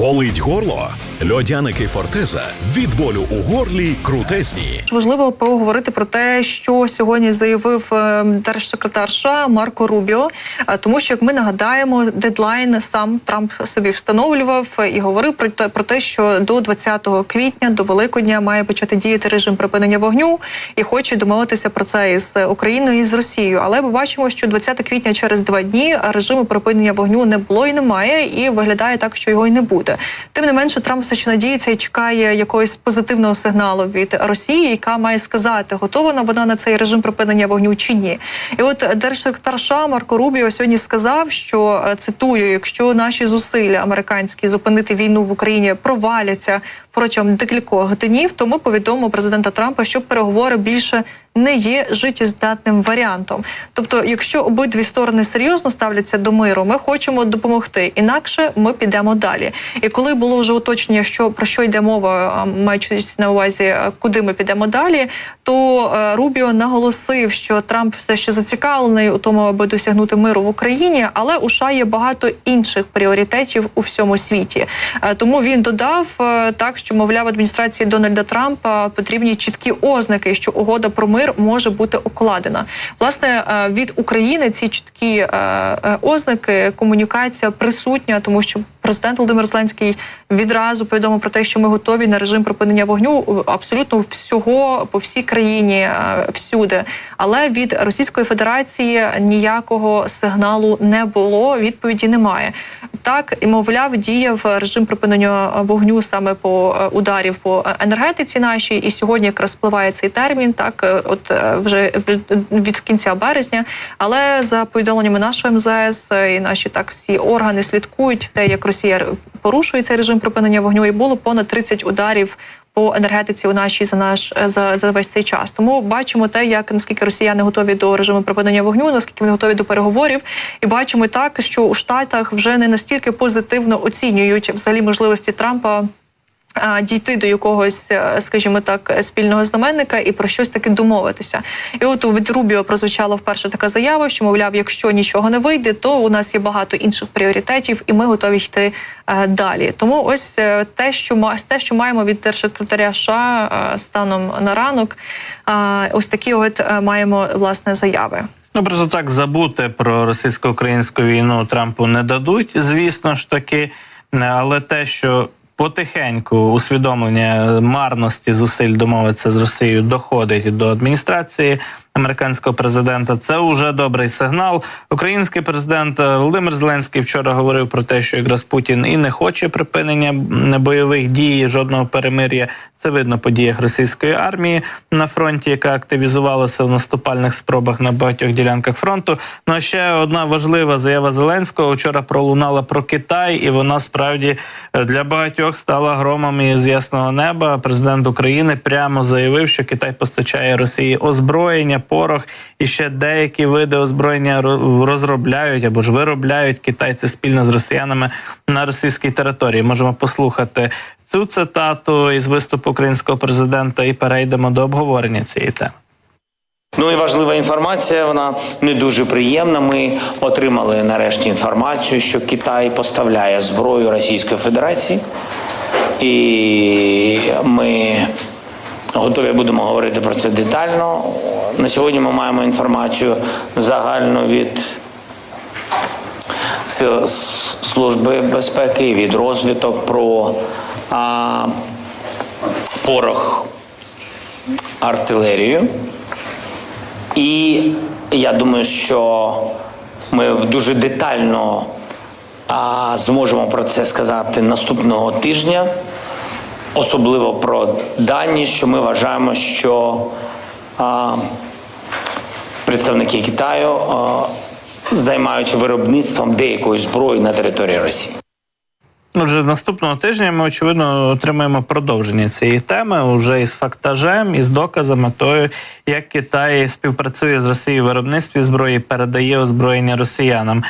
Болить горло? Льодяники Фортеза від болю у горлі крутезні. Важливо поговорити про те, що сьогодні заявив е, держсекретар США Марко Рубіо, Е, тому що як ми нагадаємо, дедлайн сам Трамп собі встановлював і говорив про те, про те, що до 20 квітня, до Великодня, має почати діяти режим припинення вогню, і хоче домовитися про це із Україною і з Росією. Але ми бачимо, що 20 квітня через два дні режиму припинення вогню не було і немає, і виглядає так, що його й не буде. Тим не менше, Трамп все ще надіється і чекає якогось позитивного сигналу від Росії, яка має сказати, готова вона на цей режим припинення вогню чи ні. І от держсекретар США Марко Рубіо сьогодні сказав, що е, цитую: якщо наші зусилля американські зупинити війну в Україні проваляться протягом декількох днів, то ми повідомимо президента Трампа, що переговори більше не є життєздатним варіантом. Тобто, якщо обидві сторони серйозно ставляться до миру, ми хочемо допомогти. Інакше ми підемо далі. І коли було вже уточнення, що про що йде мова, маючи на увазі, куди ми підемо далі, то е, Рубіо наголосив, що Трамп все ще зацікавлений у тому, аби досягнути миру в Україні, але у США є багато інших пріоритетів у всьому світі. Е, Тому він додав е, так, що мовляв адміністрації Дональда Трампа потрібні чіткі ознаки, що угода про мир може бути укладена. Власне е, від України ці чіткі е, е, ознаки, комунікація присутня, тому що президент Володимир Зеленський відразу повідомив про те, що ми готові на режим припинення вогню е, абсолютно всього по всій країні е, всюди. Але від Російської Федерації ніякого сигналу не було. Відповіді немає. Так і мовляв, діяв режим припинення вогню саме по е, ударів по енергетиці нашій. І сьогодні якраз спливає цей термін. Так, е, от е, вже від- кінця березня. Але за повідомленнями нашого МЗС е, і наші так всі органи слідкують те, як Росія р- порушує цей режим припинення вогню, і було понад 30 ударів. По енергетиці у нашій за наш е, за, за весь цей час. Тому бачимо те, як наскільки росіяни готові до режиму припинення вогню, наскільки вони готові до переговорів, і бачимо так, що у Штатах вже не настільки позитивно оцінюють взагалі можливості Трампа. Дійти до якогось, е, скажімо так, спільного знаменника і про щось таки домовитися. І от від Рубіо прозвучала вперше така заява, що мовляв, якщо нічого не вийде, то у нас є багато інших пріоритетів, і ми готові йти е, далі. Тому ось е, те, що те, що маємо від держсекретаря США станом на ранок, ось такі от маємо власне заяви. Ну просто так забути про російсько-українську війну Трампу не дадуть, звісно ж таки, але те, що потихеньку усвідомлення марності зусиль домовитися з Росією доходить до адміністрації американського президента. Це вже добрий сигнал. Український президент е, Володимир Зеленський вчора говорив про те, що якраз Путін і не хоче припинення бойових дій, жодного перемир'я. Це видно по діях російської армії на фронті, яка активізувалася в наступальних спробах на багатьох ділянках фронту. Ну а ще одна важлива заява Зеленського вчора пролунала про Китай, і вона справді е, для багатьох стала громом із ясного неба. Президент України прямо заявив, що Китай постачає Росії озброєння, порох і ще деякі види озброєння розробляють або ж виробляють китайці спільно з росіянами на російській території. Можемо послухати цю цитату із виступу українського президента і перейдемо до обговорення цієї теми. Ну і важлива інформація, вона не дуже приємна. Ми отримали нарешті інформацію, що Китай поставляє зброю Російської Федерації, і ми готові будемо говорити про це детально. На сьогодні ми маємо інформацію загальну від Сил Служби безпеки, від розвиток про а, порох артилерію. І я думаю, що ми дуже детально а, зможемо про це сказати наступного тижня, особливо про дані, що ми вважаємо, що а, представники Китаю а, займаються виробництвом деякої зброї на території Росії. Отже, наступного тижня ми очевидно отримаємо продовження цієї теми вже із фактажем, із доказами того, як Китай співпрацює з Росією в виробництві зброї, передає озброєння росіянам.